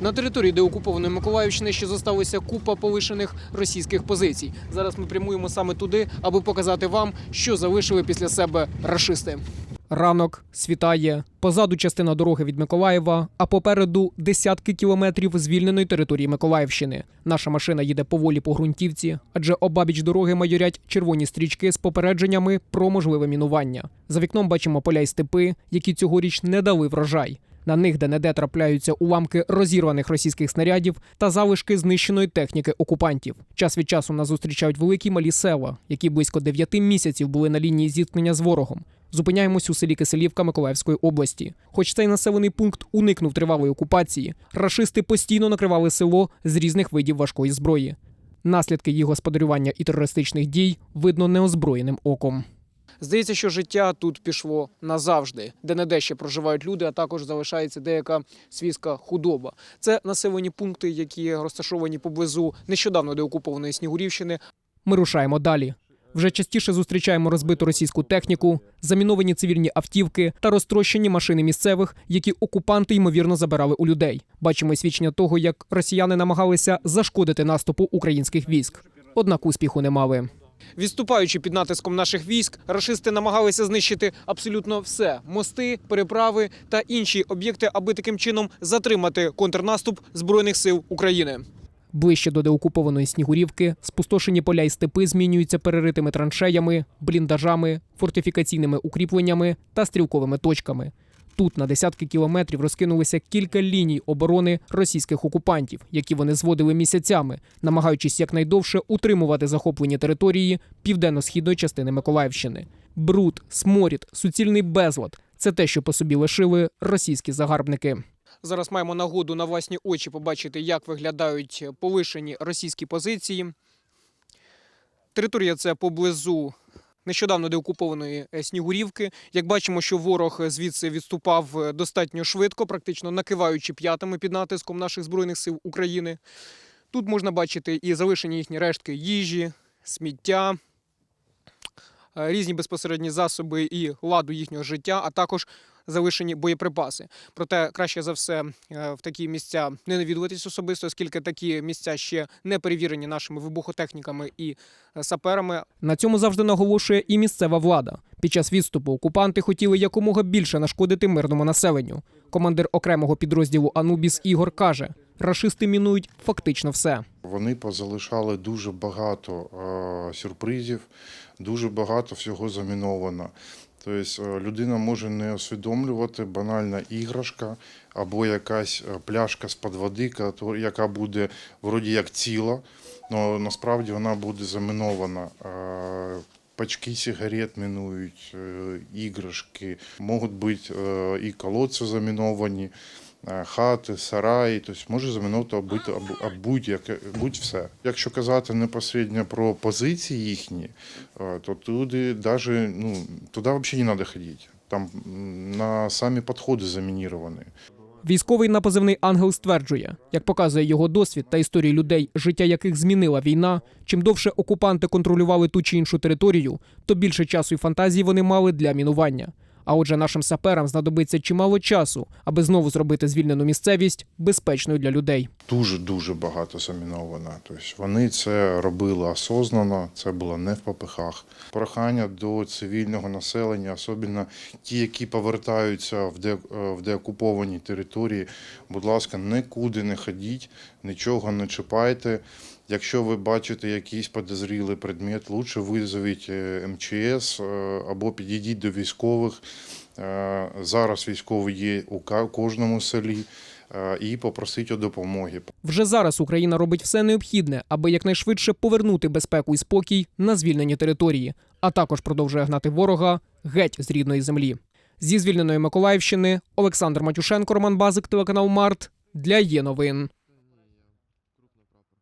На території деокупованої Миколаївщини ще зосталася купа полишених російських позицій. Зараз ми прямуємо саме туди, аби показати вам, що залишили після себе рашисти. Ранок світає. Позаду частина дороги від Миколаєва, а попереду десятки кілометрів звільненої території Миколаївщини. Наша машина їде поволі по ґрунтівці, адже обабіч дороги майорять червоні стрічки з попередженнями про можливе мінування. За вікном бачимо поля й степи, які цьогоріч не дали врожай. На них де-не-де трапляються уламки розірваних російських снарядів та залишки знищеної техніки окупантів. Час від часу нас зустрічають великі малі села, які близько дев'яти місяців були на лінії зіткнення з ворогом. Зупиняємось у селі Киселівка Миколаївської області. Хоч цей населений пункт уникнув тривалої окупації, рашисти постійно накривали село з різних видів важкої зброї. Наслідки їх господарювання і терористичних дій видно неозброєним оком. Здається, що життя тут пішло назавжди, де не де ще проживають люди, а також залишається деяка свійська худоба. Це населені пункти, які розташовані поблизу нещодавно деокупованої Снігурівщини. Ми рушаємо далі. Вже частіше зустрічаємо розбиту російську техніку, заміновані цивільні автівки та розтрощені машини місцевих, які окупанти ймовірно забирали у людей. Бачимо свідчення того, як росіяни намагалися зашкодити наступу українських військ. Однак успіху не мали. Відступаючи під натиском наших військ, рашисти намагалися знищити абсолютно все: мости, переправи та інші об'єкти, аби таким чином затримати контрнаступ збройних сил України. Ближче до деокупованої Снігурівки спустошені поля й степи змінюються переритими траншеями, бліндажами, фортифікаційними укріпленнями та стрілковими точками. Тут на десятки кілометрів розкинулися кілька ліній оборони російських окупантів, які вони зводили місяцями, намагаючись якнайдовше утримувати захоплені території південно-східної частини Миколаївщини. Бруд, сморід, суцільний безлад це те, що по собі лишили російські загарбники. Зараз маємо нагоду на власні очі побачити, як виглядають полишені російські позиції. Територія це поблизу нещодавно деокупованої е, Снігурівки. Як бачимо, що ворог звідси відступав е, достатньо швидко, практично накиваючи п'ятами під натиском наших збройних сил України. Тут можна бачити і залишені їхні рештки їжі, сміття, е, різні безпосередні засоби і ладу їхнього життя, а також залишені боєприпаси. Проте краще за все е, в такі місця не навідуватись особисто, оскільки такі місця ще не перевірені нашими вибухотехніками і е, саперами. На цьому завжди наголошує і місцева влада. Під час відступу окупанти хотіли якомога більше нашкодити мирному населенню. Командир окремого підрозділу Анубіс Ігор каже: рашисти мінують фактично все. Вони позалишали дуже багато е, сюрпризів, дуже багато всього заміновано. Тобто е, людина може не усвідомлювати банальна іграшка або якась е, пляшка з-під води, яка буде вроді як ціла, але насправді вона буде замінована. Пачки сигарет мінують, іграшки, можуть бути і колодці заміновані, хати, сараї, тобто може замінувати будь-яке будь-все. Якщо казати непосередньо про позиції їхні, е, то туди даже, ну, туди взагалі не треба ходити. Там на самі підходи замініровані. Військовий на позивний ангел стверджує, як показує його досвід та історії людей, життя яких змінила війна. Чим довше окупанти контролювали ту чи іншу територію, то більше часу і фантазії вони мали для мінування. А отже, нашим саперам знадобиться чимало часу, аби знову зробити звільнену місцевість безпечною для людей. Дуже дуже багато заміновано. Тобто вони це робили осознано, це було не в попихах. Прохання до цивільного населення, особливо ті, які повертаються в де е, в деокуповані території. Будь ласка, нікуди не ходіть, нічого не чіпайте. Якщо ви бачите якийсь підозрілий предмет, лучше визовіть е, МЧС е, або підійдіть до військових. Зараз військові є у кожному селі і попросить у допомоги. Вже зараз Україна робить все необхідне, аби якнайшвидше повернути безпеку і спокій на звільнені території, а також продовжує гнати ворога геть з рідної землі. Зі звільненої Миколаївщини Олександр Матюшенко, Роман Базик, телеканал Март для є новин.